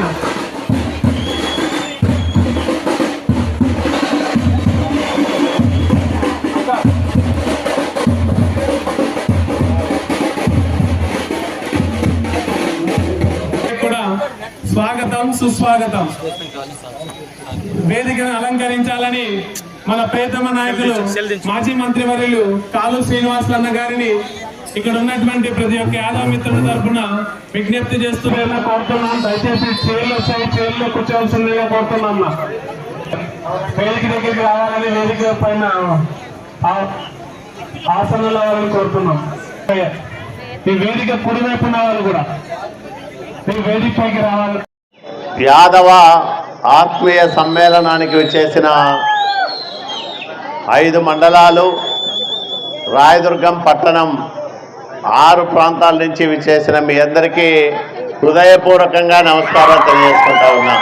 వచ్చిన స్వాగతం సుస్వాగతం. వేదికను అలంకరించాలని మన ప్రేతమ నాయకులు మాజీ మంత్రివర్యులు కాలు శ్రీనివాసులన్న గారిని ఇక్కడ ఉన్నటువంటి ప్రతి ఒక్క యాదవ మిత్రుల తరఫున విజ్ఞప్తి చేస్తున్నా కోరుతున్నాం. దయచేసి చైర్లు వచ్చాయి చైర్లో కూర్చోవలసిందిగా కోరుతున్నాం వేదిక దగ్గరికి రావాలని వేదిక పైన ఆ- అవ్వాలని కోరుతున్నాం. ఈ వేదిక కుడివైపు ఉన్న వాళ్ళు కూడా ఈ వేదిక పైకి రావాలి యాదవ ఆత్మీయ సమ్మేళనానికి వచ్చేసిన ఐదు మండలాలు రాయదుర్గం పట్టణం ఆరు ప్రాంతాల నుంచి విచ్చేసిన మీ అందరికీ హృదయపూర్వకంగా నమస్కారం తెలియజేసుకుంటా ఉన్నా.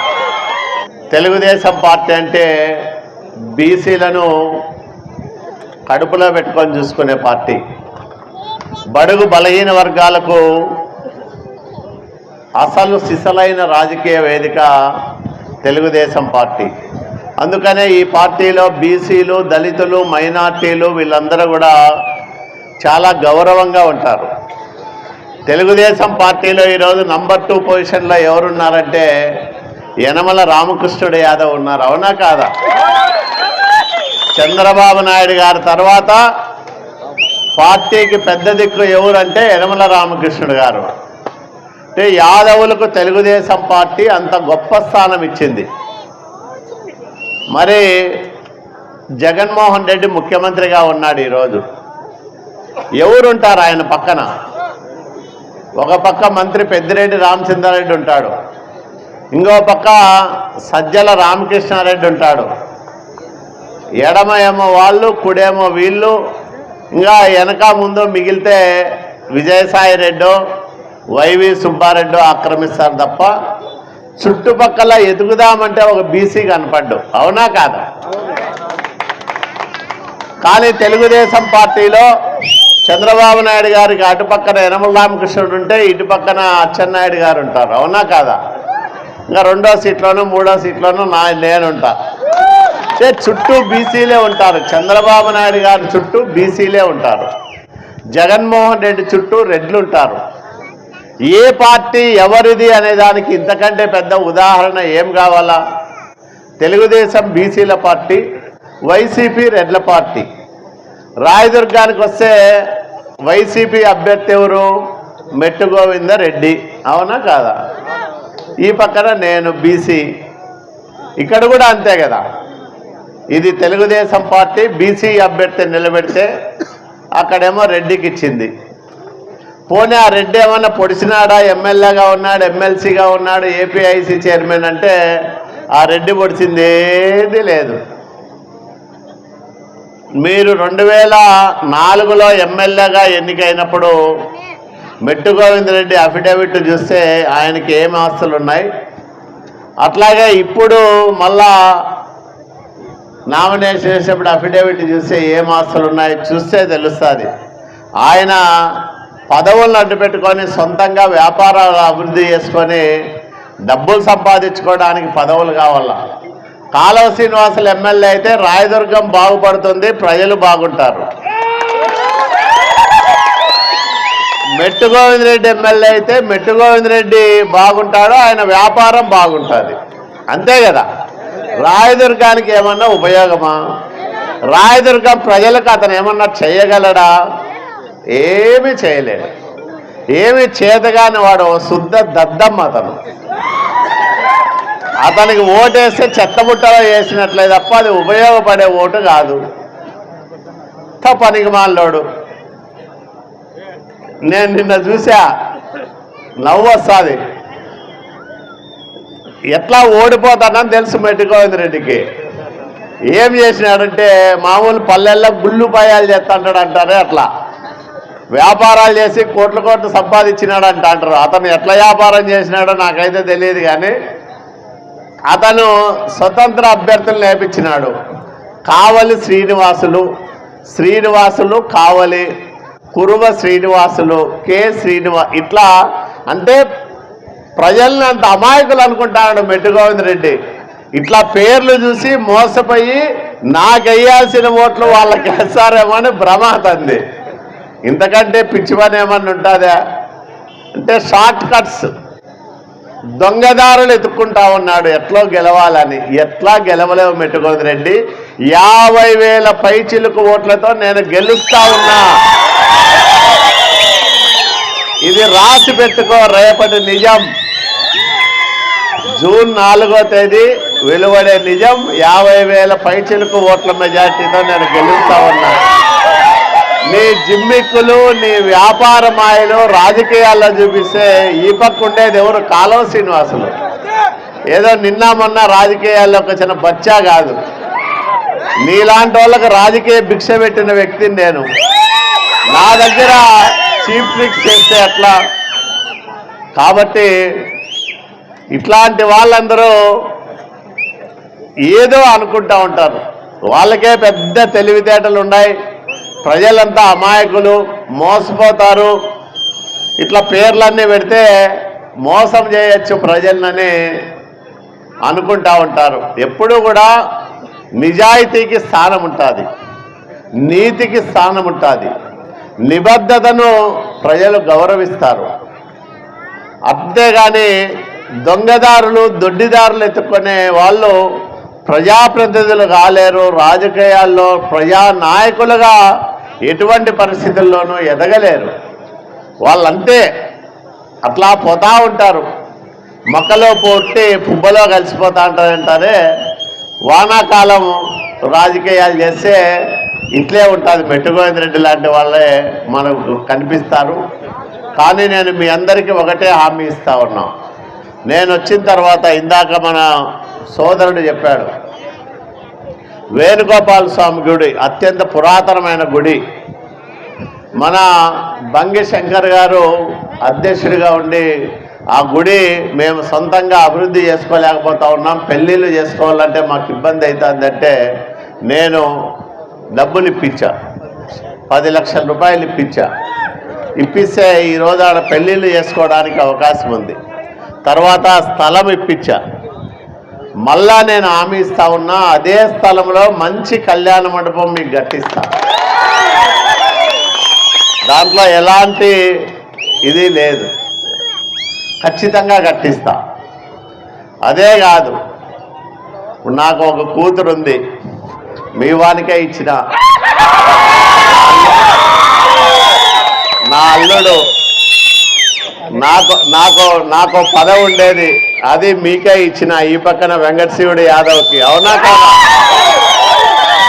తెలుగుదేశం పార్టీ అంటే బీసీలను కడుపులో పెట్టుకొని చూసుకునే పార్టీ. బడుగు బలహీన వర్గాలకు అసలు సిసలైన రాజకీయ వేదిక తెలుగుదేశం పార్టీ. అందుకనే ఈ పార్టీలో బీసీలు దళితులు మైనార్టీలు వీళ్ళందరూ కూడా చాలా గౌరవంగా ఉంటారు. తెలుగుదేశం పార్టీలో ఈరోజు నంబర్ టూ పొజిషన్లో ఎవరున్నారంటే యనమల రామకృష్ణుడు యాదవ్ ఉన్నారు. అవునా కాదా? చంద్రబాబు నాయుడు గారి తర్వాత పార్టీకి పెద్ద దిక్కు ఎవరంటే యనమల రామకృష్ణుడు గారు. అంటే యాదవులకు తెలుగుదేశం పార్టీ అంత గొప్ప స్థానం ఇచ్చింది. మరి జగన్మోహన్ రెడ్డి ముఖ్యమంత్రిగా ఉన్నాడు ఈరోజు. ఎవరుంటారు ఆయన పక్కన? ఒక పక్క మంత్రి పెద్దిరెడ్డి రామచంద్రారెడ్డి ఉంటాడు. ఇంకో పక్క సజ్జల రామకృష్ణారెడ్డి ఉంటాడు. ఎడమ ఏమో వాళ్ళు కుడేమో వీళ్ళు. ఇంకా వెనక ముందు మిగిలితే విజయసాయి రెడ్డో వైవి సుబ్బారెడ్డి ఆక్రమిస్తారు తప్ప చుట్టుపక్కల ఎదుగుదామంటే ఒక బీసీ కనపడ్డు. అవునా కాదా? కానీ తెలుగుదేశం పార్టీలో చంద్రబాబు నాయుడు గారికి అటుపక్కన యనమల రామకృష్ణుడు ఉంటే ఇటు పక్కన అచ్చెన్నాయుడు గారు ఉంటారు. అవునా కాదా? ఇంకా రెండో సీట్లోనూ మూడో సీట్లోనూ నా నేనుంటా అంటే చుట్టూ బీసీలే ఉంటారు. చంద్రబాబు నాయుడు గారి చుట్టూ బీసీలే ఉంటారు. జగన్మోహన్ రెడ్డి చుట్టూ రెడ్లు ఉంటారు. ఏ పార్టీ ఎవరిది అనే దానికి ఇంతకంటే పెద్ద ఉదాహరణ ఏం కావాలా? తెలుగుదేశం బీసీల పార్టీ వైసీపీ రెడ్ల పార్టీ. రాయదుర్గానికి వస్తే వైసీపీ అభ్యర్థి ఎవరు? మెట్టు గోవింద రెడ్డి. అవునా కాదా? ఈ పక్కన నేను బీసీ. ఇక్కడ కూడా అంతే కదా. ఇది తెలుగుదేశం పార్టీ బీసీ అభ్యర్థి నిలబెడితే అక్కడేమో రెడ్డికి ఇచ్చింది. పోనీ ఆ రెడ్డి ఏమన్నా పొడిచినాడా? ఎమ్మెల్యేగా ఉన్నాడు ఎమ్మెల్సీగా ఉన్నాడు ఏపీఐసి చైర్మన్ అంటే ఆ రెడ్డి పొడిచింది ఏది లేదు. మీరు రెండు వేల నాలుగులో ఎమ్మెల్యేగా ఎన్నికైనప్పుడు మెట్టు గోవిందరెడ్డి అఫిడవిట్ చూస్తే ఆయనకి ఏం ఆస్తులు ఉన్నాయి అట్లాగే ఇప్పుడు మళ్ళా నామినేషన్ చేసేప్పుడు అఫిడవిట్ చూస్తే ఏం ఆస్తులు ఉన్నాయి చూస్తే తెలుస్తుంది. ఆయన పదవులను అడ్డు పెట్టుకొని సొంతంగా వ్యాపారాలు అభివృద్ధి చేసుకొని డబ్బులు సంపాదించుకోవడానికి పదవులు కావాలా? కాలువ శ్రీనివాసులు ఎమ్మెల్యే అయితే రాయదుర్గం బాగుపడుతుంది ప్రజలు బాగుంటారు. మెట్టు గోవిందరెడ్డి ఎమ్మెల్యే అయితే మెట్టు గోవిందరెడ్డి బాగుంటాడు ఆయన వ్యాపారం బాగుంటుంది. అంతే కదా? రాయదుర్గానికి ఏమన్నా ఉపయోగమా? రాయదుర్గం ప్రజలకు అతను ఏమన్నా చేయగలడా? ఏమీ చేయలేడు ఏమి చేతగాని వాడు శుద్ధ దద్దమ్మ అతను. అతనికి ఓటేస్తే చెత్తబుట్టలో వేసినట్లే తప్ప అది ఉపయోగపడే ఓటు కాదు. పనికి మాలోడు నేను నిన్న చూసా నవ్వు వస్తుంది ఎట్లా ఓడిపోతానని తెలుసు మెట్టుగోవింద్ రెడ్డికి. ఏం చేసినాడంటే మామూలు పల్లెల్లో గుళ్ళు పాయాలు చేస్తాంటాడు అంటారే అట్లా. వ్యాపారాలు చేసి కోట్ల కోట్లు సంపాదించినాడు అంట అంటారు. అతను ఎట్లా వ్యాపారం చేసినాడో నాకైతే తెలియదు కానీ అతను స్వతంత్ర అభ్యర్థులు నేర్పించినాడు. కావలి శ్రీనివాసులు శ్రీనివాసులు కావలి కురువ శ్రీనివాసులు కే శ్రీనివా ఇట్లా అంటే ప్రజల్ని అంత అమాయకులు అనుకుంటాడు మెట్టుగోవింద రెడ్డి. ఇట్లా పేర్లు చూసి మోసపోయి నాకెయ్యాల్సిన ఓట్లు వాళ్ళకి వేస్తారేమో అని భ్రమ అతంది. ఇంతకంటే పిచ్చి పని ఏమన్నా ఉంటుందా అంటే షార్ట్ కట్స్. దొంగదారులు ఎత్తుక్కుంటా ఉన్నాడు. ఎట్లో గెలవాలని? ఎట్లా గెలవలేవు మెట్టుకోదు రెడ్డి. యాభై వేల పైచిలుకు ఓట్లతో నేను గెలుస్తా ఉన్నా. ఇది రాసి పెట్టుకో రేపటి నిజం. జూన్ నాలుగో తేదీ వెలువడే నిజం. యాభై వేల పైచిలుకు ఓట్ల మెజార్టీతో నేను గెలుస్తా ఉన్నా. నీ జిమ్మిక్కులు నీ వ్యాపార మాయలు రాజకీయాల్లో చూపిస్తే ఈ పక్క ఉండేది ఎవరు? కాలువ శ్రీనివాసులు. ఏదో నిన్న మొన్న ఒక చిన్న బచ్చా కాదు. నీలాంటి వాళ్ళకి రాజకీయ భిక్ష పెట్టిన వ్యక్తిని నేను. నా దగ్గర చీప్ ట్రిక్స్ చేస్తే అట్లా కాబట్టి ఇట్లాంటి వాళ్ళందరూ ఏదో అనుకుంటా ఉంటారు. వాళ్ళకే పెద్ద తెలివితేటలు ఉన్నాయి. ప్రజలంతా అమాయకులు మోసపోతారు. ఇట్లా పేర్లన్నీ పెడితే మోసం చేయొచ్చు ప్రజలని అనుకుంటా ఉంటారు. ఎప్పుడూ కూడా నిజాయితీకి స్థానం ఉంటుంది. నీతికి స్థానం ఉంటుంది. నిబద్ధతను ప్రజలు గౌరవిస్తారు. అంతేగాని దొంగదారులు దొడ్డిదారులు ఎత్తుకునే వాళ్ళు ప్రజాప్రతినిధులు కాలేరు. రాజకీయాల్లో ప్రజా నాయకులుగా ఎటువంటి పరిస్థితుల్లోనూ ఎదగలేరు. వాళ్ళంతే అట్లా పోతా ఉంటారు. మొక్కలో పోట్టి పుబ్బలో కలిసిపోతా ఉంటారంటారే వానాకాలం రాజకీయాలు చేస్తే ఇట్లే ఉంటుంది మెట్టుగోవింద రెడ్డి లాంటి వాళ్ళే మనకు కనిపిస్తారు. కానీ నేను మీ అందరికీ ఒకటే హామీ ఇస్తా ఉన్నాం. నేను వచ్చిన తర్వాత ఇందాక మన సోదరుడు చెప్పాడు వేణుగోపాల స్వామి గుడి అత్యంత పురాతనమైన గుడి. మన బంగి శంకర్ గారు అధ్యక్షుడిగా ఉండి ఆ గుడి మేము సొంతంగా అభివృద్ధి చేసుకోలేకపోతా ఉన్నాం. పెళ్ళిళ్ళు చేసుకోవాలంటే మాకు ఇబ్బంది అవుతుందంటే నేను డబ్బులు ఇప్పించా. పది లక్షల రూపాయలు ఇప్పించా. ఇప్పిస్తే ఈరోజు ఆడ పెళ్ళిళ్ళు చేసుకోవడానికి అవకాశం ఉంది. తర్వాత స్థలం ఇప్పించా. మళ్ళా నేను హామీ ఇస్తా ఉన్నా అదే స్థలంలో మంచి కళ్యాణ మండపం మీకు గట్టిస్తా దాంట్లో ఎలాంటి ఇది లేదు. ఖచ్చితంగా కట్టిస్తా. అదే కాదు నాకు ఒక కూతురు ఉంది మీ వానికే ఇచ్చిన. నా అల్లుడు నాకు నాకు నాకు పదవి ఉండేది. అది మీకే ఇచ్చిన ఈ పక్కన వెంకటశివుడు యాదవ్కి. అవునా కాదా?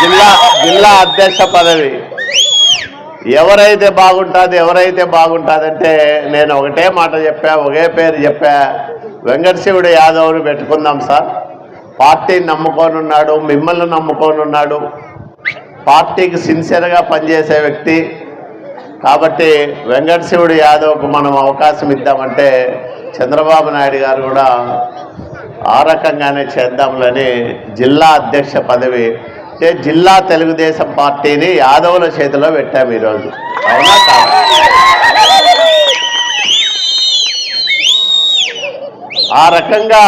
జిల్లా జిల్లా అధ్యక్ష పదవి. ఎవరైతే బాగుంటుంది ఎవరైతే బాగుంటుందంటే నేను ఒకటే మాట చెప్పా ఒకే పేరు చెప్పా. వెంకటశివుడు యాదవ్ని పెట్టుకుందాం సార్. పార్టీని నమ్ముకోనున్నాడు మిమ్మల్ని నమ్ముకోనున్నాడు. పార్టీకి సిన్సియర్గా పనిచేసే వ్యక్తి. కాబట్టి వెంకటశివుడు యాదవ్కు మనం అవకాశం ఇద్దామంటే చంద్రబాబు నాయుడు గారు కూడా ఆ రకంగానే చేద్దాంలని జిల్లా అధ్యక్ష పదవి అంటే జిల్లా తెలుగుదేశం పార్టీని యాదవుల చేతిలో పెట్టాము ఈరోజు. అవునా ఆ రకంగా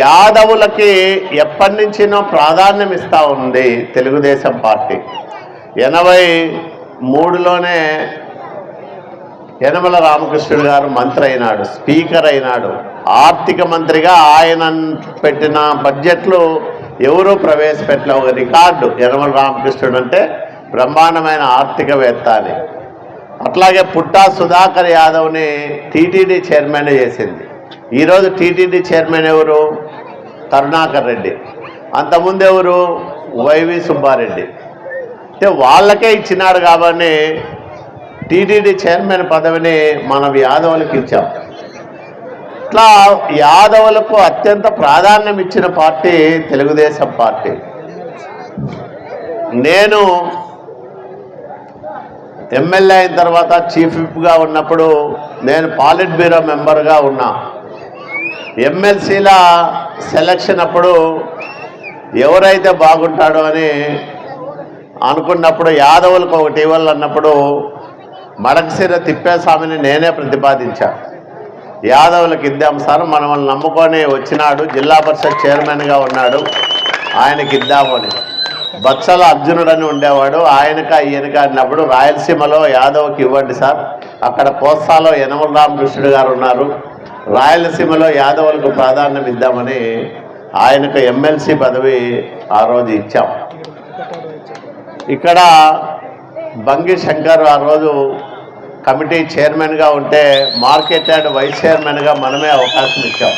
యాదవులకి ఎప్పటి నుంచినో ప్రాధాన్యం ఇస్తూ ఉంది తెలుగుదేశం పార్టీ. ఎనభై మూడులోనే యనమల రామకృష్ణుడు గారు మంత్రి అయినాడు స్పీకర్ అయినాడు. ఆర్థిక మంత్రిగా ఆయన పెట్టిన బడ్జెట్లు ఎవరూ ప్రవేశపెట్టిన ఒక రికార్డు యనమల రామకృష్ణుడు అంటే బ్రహ్మాండమైన ఆర్థికవేత్త అని. అట్లాగే పుట్టా సుధాకర్ యాదవ్ని టీటీడీ చైర్మన్ చేసింది. ఈరోజు టీటీడీ చైర్మన్ ఎవరు? కరుణాకర్ రెడ్డి. అంతకుముందు ఎవరు? వైవి సుబ్బారెడ్డి. అంటే వాళ్ళకే ఇచ్చినాడు కాబట్టి టీటీడీ చైర్మన్ పదవిని మనం యాదవులకు ఇచ్చాం. ఇట్లా యాదవులకు అత్యంత ప్రాధాన్యం ఇచ్చిన పార్టీ తెలుగుదేశం పార్టీ. నేను ఎమ్మెల్యే అయిన తర్వాత చీఫ్ విప్గా ఉన్నప్పుడు నేను పాలిట్ బ్యూరో మెంబర్గా ఉన్నా. ఎమ్మెల్సీల సెలక్షన్ అప్పుడు ఎవరైతే బాగుంటాడో అని అనుకున్నప్పుడు యాదవులకు ఒకటి ఇవ్వాలన్నప్పుడు మడకసిర తిప్పేస్వామిని నేనే ప్రతిపాదించా. యాదవులకు ఇద్దాం సార్ మనల్ని నమ్ముకొని వచ్చినాడు జిల్లా పరిషత్ చైర్మన్గా ఉన్నాడు ఆయనకి ఇద్దామని బత్సల అర్జునుడు అని ఉండేవాడు ఆయనక ఈయనక అన్నప్పుడు రాయలసీమలో యాదవ్కి ఇవ్వండి సార్ అక్కడ కోస్తాలో యనమల రామకృష్ణుడు గారు ఉన్నారు రాయలసీమలో యాదవులకు ప్రాధాన్యం ఇద్దామని ఆయనకు ఎమ్మెల్సీ పదవి ఆ రోజు ఇచ్చాం. ఇక్కడ బంగి శంకర్ ఆ రోజు కమిటీ చైర్మన్గా ఉంటే మార్కెట్ యార్డ్ వైస్ చైర్మన్గా మనమే అవకాశం ఇచ్చాం.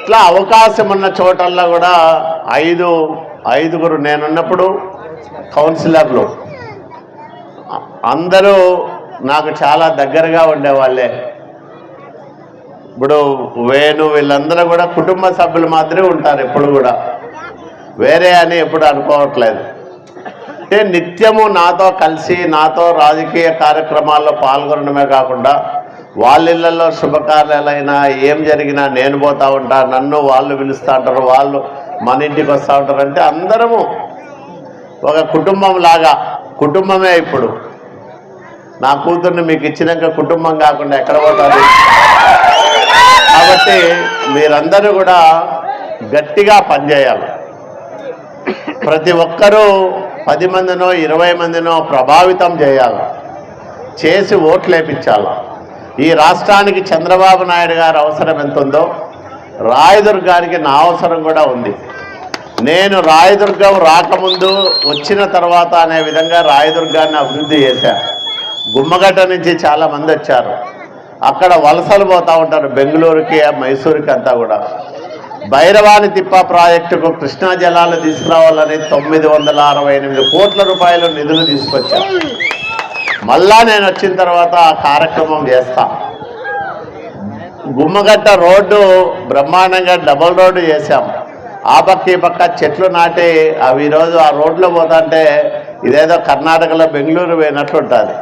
ఇట్లా అవకాశం ఉన్న చోటల్లో కూడా ఐదు ఐదుగురు నేనున్నప్పుడు కౌన్సిలర్లు. అందరూ నాకు చాలా దగ్గరగా ఉండేవాళ్ళే. ఇప్పుడు వేణు వీళ్ళందరూ కూడా కుటుంబ సభ్యులు మాత్రమే ఉంటారు ఎప్పుడు కూడా. వేరే అని ఎప్పుడు అనుకోవట్లేదు. అంటే నిత్యము నాతో కలిసి నాతో రాజకీయ కార్యక్రమాల్లో పాల్గొనడమే కాకుండా వాళ్ళ శుభకార్యాలైనా ఏం జరిగినా నేను పోతూ ఉంటా నన్ను వాళ్ళు పిలుస్తూ ఉంటారు వాళ్ళు మన ఇంటికి వస్తూ ఉంటారు అంటే అందరము ఒక కుటుంబం లాగా కుటుంబమే ఇప్పుడు. నా కూతుర్ని మీకు ఇచ్చినాక కుటుంబం కాకుండా ఎక్కడ పోతారు? కాబట్టి మీరందరూ కూడా గట్టిగా పనిచేయాలి. ప్రతి ఒక్కరూ పది మందినో ఇరవై మందినో ప్రభావితం చేయాలి. చేసి ఓట్లేపించాల. ఈ రాష్ట్రానికి చంద్రబాబు నాయుడు గారు అవసరం ఎంత ఉందో రాయదుర్గానికి నా అవసరం కూడా ఉంది. నేను రాయదుర్గం రాకముందు వచ్చిన తర్వాత అనే విధంగా రాయదుర్గాన్ని అభివృద్ధి చేశాను గుమ్మగడ్డ నుంచి చాలా మంది వచ్చారు. అక్కడ వలసలు పోతూ ఉంటారు బెంగళూరుకి మైసూరుకి అంతా కూడా. భైరవాని తిప్ప ప్రాజెక్టుకు కృష్ణా జలాలు తీసుకురావాలని తొమ్మిది వందల అరవై ఎనిమిది కోట్ల రూపాయలు నిధులు తీసుకొచ్చా. మళ్ళా నేను వచ్చిన తర్వాత ఆ కార్యక్రమం చేస్తా. గుమ్మగట్ట రోడ్డు బ్రహ్మాండంగా డబల్ రోడ్డు చేశాం. ఆ పక్క ఈ పక్క చెట్లు నాటి అవి ఈరోజు ఆ రోడ్లో పోతుంటే ఇదేదో కర్ణాటకలో బెంగళూరు పోయినట్లు ఉంటుంది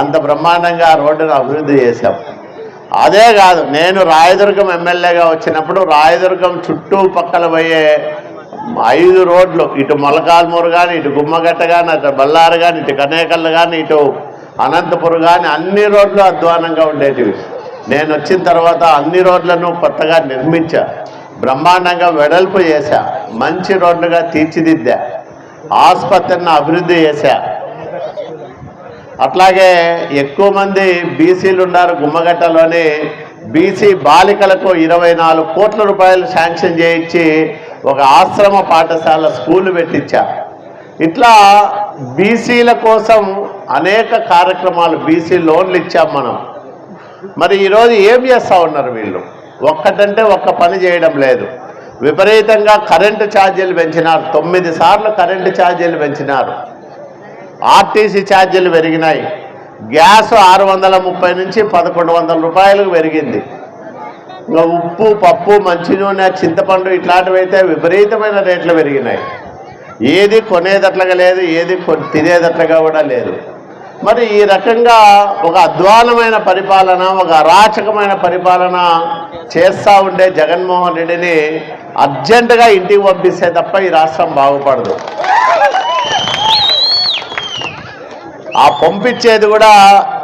అంత బ్రహ్మాండంగా ఆ రోడ్డును అభివృద్ధి చేశాం. అదే కాదు నేను రాయదుర్గం ఎమ్మెల్యేగా వచ్చినప్పుడు రాయదుర్గం చుట్టూ పక్కల పోయే ఐదు రోడ్లు ఇటు మొలకాల్మూరు కానీ ఇటు గుమ్మగట్ట కానీ అటు బల్లారు కానీ ఇటు కనేకల్లు కానీ ఇటు అనంతపురం కానీ అన్ని రోడ్లు అధ్వానంగా ఉండేటివి. నేను వచ్చిన తర్వాత అన్ని రోడ్లను కొత్తగా నిర్మించా. బ్రహ్మాండంగా వెడల్పు చేశా. మంచి రోడ్లుగా తీర్చిదిద్దా. ఆసుపత్రిని అభివృద్ధి చేశా. అట్లాగే ఎక్కువ మంది బీసీలు ఉన్నారు గుమ్మగట్టలోని. బీసీ బాలికలకు ఇరవై నాలుగు కోట్ల రూపాయలు శాంక్షన్ చేయించి ఒక ఆశ్రమ పాఠశాల స్కూల్ పెట్టించా ఇట్లా బీసీల కోసం అనేక కార్యక్రమాలు బీసీ లోన్లు ఇచ్చాం మనం. మరి ఈరోజు ఏం చేస్తూ ఉన్నారు వీళ్ళు? ఒక్కటంటే ఒక్క పని చేయడం లేదు. విపరీతంగా కరెంటు ఛార్జీలు పెంచినారు. తొమ్మిది సార్లు కరెంటు ఛార్జీలు పెంచినారు. ఆర్టీసీ ఛార్జీలు పెరిగినాయి. గ్యాస్ ఆరు వందల ముప్పై నుంచి పదకొండు వందల రూపాయలకు పెరిగింది. ఇంకా ఉప్పు పప్పు మంచి నూనె చింతపండు ఇట్లాంటివి అయితే విపరీతమైన రేట్లు పెరిగినాయి. ఏది కొనేదట్లుగా లేదు ఏది కొ- తినేదట్లుగా కూడా లేదు. మరి ఈ రకంగా ఒక అధ్వానమైన పరిపాలన ఒక అరాచకమైన పరిపాలన చేస్తూ ఉండే జగన్మోహన్ రెడ్డిని అర్జెంటుగా ఇంటికి పంపిస్తే తప్ప ఈ రాష్ట్రం బాగుపడదు. ఆ పంపించేది కూడా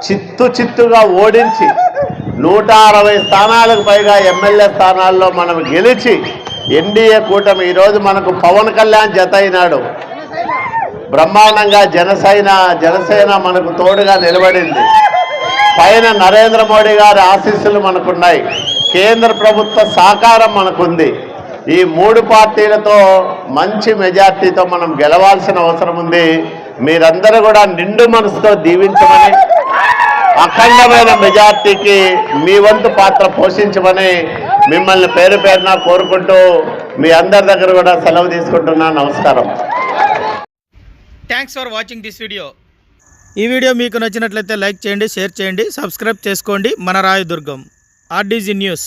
చిత్తు చిత్తుగా ఓడించి నూట అరవై స్థానాలకు పైగా ఎమ్మెల్యే స్థానాల్లో మనం గెలిచి ఎన్డీఏ కూటమి ఈరోజు మనకు పవన్ కళ్యాణ్ జత అయినాడు. బ్రహ్మాండంగా జనసేన జనసేన మనకు తోడుగా నిలబడింది. పైన నరేంద్ర మోడీ గారి ఆశీస్సులు మనకున్నాయి. కేంద్ర ప్రభుత్వ సహకారం మనకుంది. ఈ మూడు పార్టీలతో మంచి మెజార్టీతో మనం గెలవాల్సిన అవసరం ఉంది. మీరందరూ కూడా నిండు మనసుతో దీవించమని అఖండమైన మెజార్టీకి మీ వంతు పాత్ర పోషించమని మిమ్మల్ని పేరు పేరున కోరుకుంటూ మీ అందరి దగ్గర కూడా సెలవు తీసుకుంటున్నా. నమస్కారం. Thanks for watching this video ఈ వీడియో మీకు నచ్చినట్లయితే లైక్ చేయండి షేర్ చేయండి సబ్స్క్రైబ్ చేసుకోండి. మన రాయదుర్గం ఆర్డీజీ న్యూస్.